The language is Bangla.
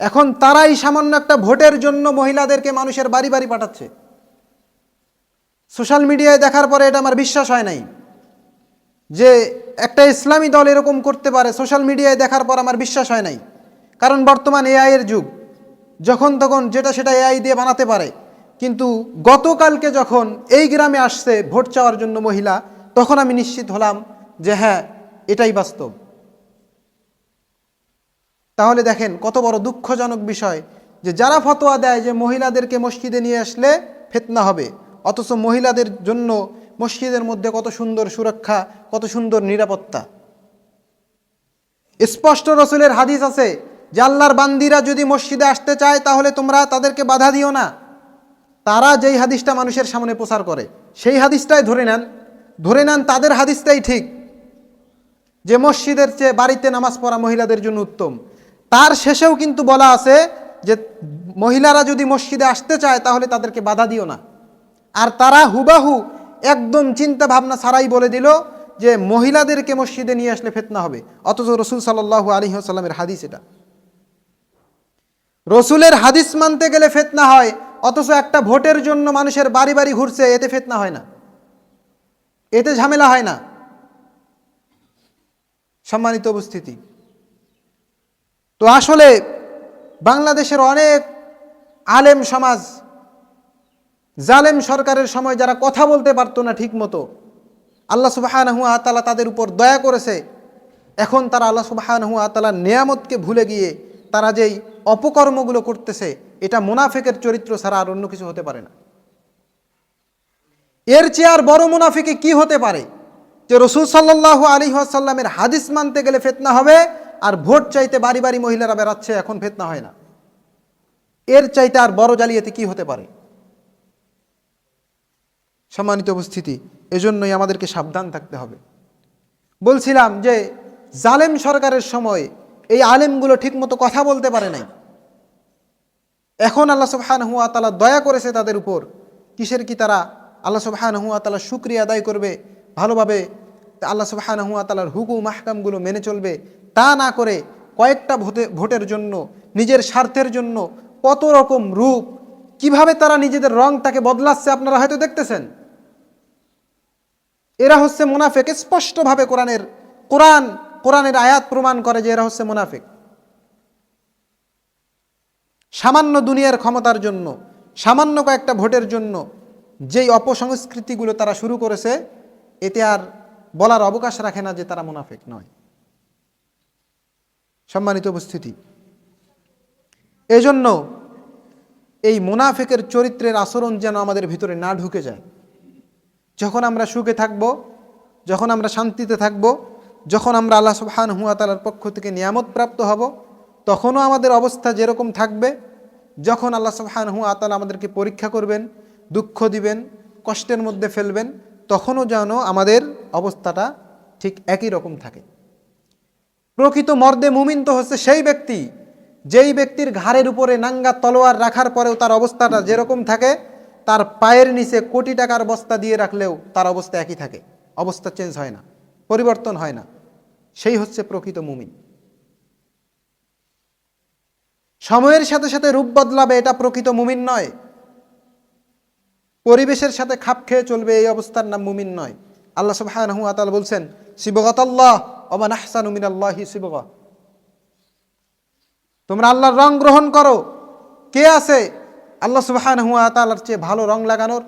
এখন তারাই সামান্য একটা ভোটের জন্য মহিলাদেরকে মানুষের বাড়ি বাড়ি পাঠাচ্ছে। সোশ্যাল মিডিয়ায় দেখার পরে এটা আমার বিশ্বাস হয় নাই। যে একটা ইসলামী দল এরকম করতে পারে, সোশ্যাল মিডিয়ায় দেখার পর আমার বিশ্বাস হয় নাই। কারণ বর্তমান এআই এর যুগ। যখন তখন যেটা সেটা এআই দিয়ে বানাতে পারে। কিন্তু গতকালকে যখন এই গ্রামে আসছে ভোট চাওয়ার জন্য মহিলা, তখন আমি নিশ্চিত হলাম যে হ্যাঁ এটাই বাস্তব। তাহলে দেখেন কত বড় দুঃখজনক বিষয় যে যারা ফতোয়া দেয় যে মহিলাদেরকে মসজিদে নিয়ে আসলে ফেতনা হবে, অথচ মহিলাদের জন্য মসজিদের মধ্যে কত সুন্দর সুরক্ষা, কত সুন্দর নিরাপত্তা। স্পষ্ট রসুলের হাদিস আছে যে আল্লাহর বান্দিরা যদি মসজিদে আসতে চায় তাহলে তোমরা তাদেরকে বাধা দিও না। তারা যেই হাদিসটা মানুষের সামনে প্রচার করে, সেই হাদিসটাই ধরে নেন ধরে নেন তাদের হাদিসটাই ঠিক যে মসজিদের চেয়ে বাড়িতে নামাজ পড়া মহিলাদের জন্য উত্তম। তার শেষেও কিন্তু বলা আছে যে মহিলারা যদি মসজিদে আসতে চায়, তাহলে তাদেরকে বাধা দিও না। আর তারা হুবাহু একদম চিন্তা ভাবনা ছাড়াই বলে দিল যে মহিলাদেরকে মসজিদে নিয়ে আসলে ফেতনা হবে। অথচ রসুল সাল্লাহ আলী সাল্লামের হাদিস এটা। রসুলের হাদিস মানতে গেলে ফেতনা হয়, অথচ একটা ভোটের জন্য মানুষের বাড়ি বাড়ি ঘুরছে, এতে ফেতনা হয় না। এতে ঝামেলা হয় না। সম্মানিত উপস্থিতি। তো আসলে বাংলাদেশের অনেক আলেম সমাজ, জালেম সরকারের সময় যারা কথা বলতে পারতো না ঠিক মতো আল্লাহ সুবাহানহু আতালা তাদের উপর দয়া করেছে। এখন তারা আল্লাহ সুবাহানহু আতালার নিয়ামতকে ভুলে গিয়ে তারা যেই অপকর্মগুলো করতেছে, এটা মুনাফেকের চরিত্র ছাড়া আর অন্য কিছু হতে পারে না। এর চেয়ে আর বড় মুনাফিকে কি হতে পারে? যে রসুল সাল্লাহ আলী আসাল্লামের হাদিস মানতে গেলে ফেতনা হবে ভোট চাইতে বাড়ি বাড়ি মহিলারা বেড়াচ্ছে, এখন ফেতনা হয় না। এর চাইতে আর বড় জালিয়াতি কি হতে পারে? সম্মানিত উপস্থিতি, এজন্যই আমাদেরকে সাবধান থাকতে হবে। বলছিলাম যে, জালেম সরকারের সময় এই আলেমগুলো ঠিকমতো কথা বলতে পারে নাই। এখন আল্লাহ সুবহান হুয়া তালা দয়া করেছে তাদের উপর। কিসের কি তারা আল্লাহ সুবহান হুয়া তালা শুক্রিয়া আদায় করবে? ভালোভাবে আল্লাহ সুবহান হুয়া তালার হুকু মাহকামগুলো মেনে চলবে। তা না করে কয়েকটা ভোটে ভোটের জন্য, নিজের স্বার্থের জন্য কত রকম রূপ, কীভাবে তারা নিজেদের রংটাকে বদলাচ্ছে আপনারা হয়তো দেখতেছেন? এরা হচ্ছে মুনাফেক। স্পষ্টভাবে কোরআনের, কোরআন, কোরআনের আয়াত প্রমাণ করে যে এরা হচ্ছে মুনাফেক। সামান্য দুনিয়ার ক্ষমতার জন্য, সামান্য কয়েকটা ভোটের জন্য যেই অপসংস্কৃতিগুলো তারা শুরু করেছে, এতে আর বলার অবকাশ রাখে না যে তারা মুনাফেক নয়। সম্মানিত উপস্থিতি। এজন্য এই মুনাফেকের চরিত্রের আচরণ যেন আমাদের ভিতরে না ঢুকে যায়। যখন আমরা সুখে থাকব, যখন আমরা শান্তিতে থাকব, যখন আমরা আল্লাহ সুবহান হুয়া তালার পক্ষ থেকে নিয়ামত প্রাপ্ত হব, তখনও আমাদের অবস্থা যেরকম থাকবে, যখন আল্লাহ সুবহান হুয়া তালা আমাদেরকে পরীক্ষা করবেন, দুঃখ দিবেন, কষ্টের মধ্যে ফেলবেন তখনও যেন আমাদের অবস্থাটা ঠিক একই রকম থাকে। প্রকৃত মর্দে মুমিন তো হচ্ছে সেই ব্যক্তি, যেই ব্যক্তির ঘাড়ের উপরে নাঙ্গা তলোয়ার রাখার পরেও তার অবস্থাটা যেরকম থাকে, তার পায়ের নিচে কোটি টাকার বস্তা দিয়ে রাখলেও তার অবস্থা একই থাকে। অবস্থা চেঞ্জ হয় না, পরিবর্তন হয় না। সেই হচ্ছে প্রকৃত মুমিন। সময়ের সাথে সাথে রূপ বদলাবে এটা প্রকৃত মুমিন নয়। পরিবেশের সাথে খাপ খেয়ে চলবে এই অবস্থার নাম মুমিন নয়। আল্লাহ সুবহানাহু তাআলা বলছেন শিবগতাল্লাহ অমান আহসান উমিন আল্লাহি শিবগ তোমরা আল্লাহর রং গ্রহণ করো। কে আছে? আল্লাহ ওয়া তাআলার চেয়ে ভালো রং লাগানোর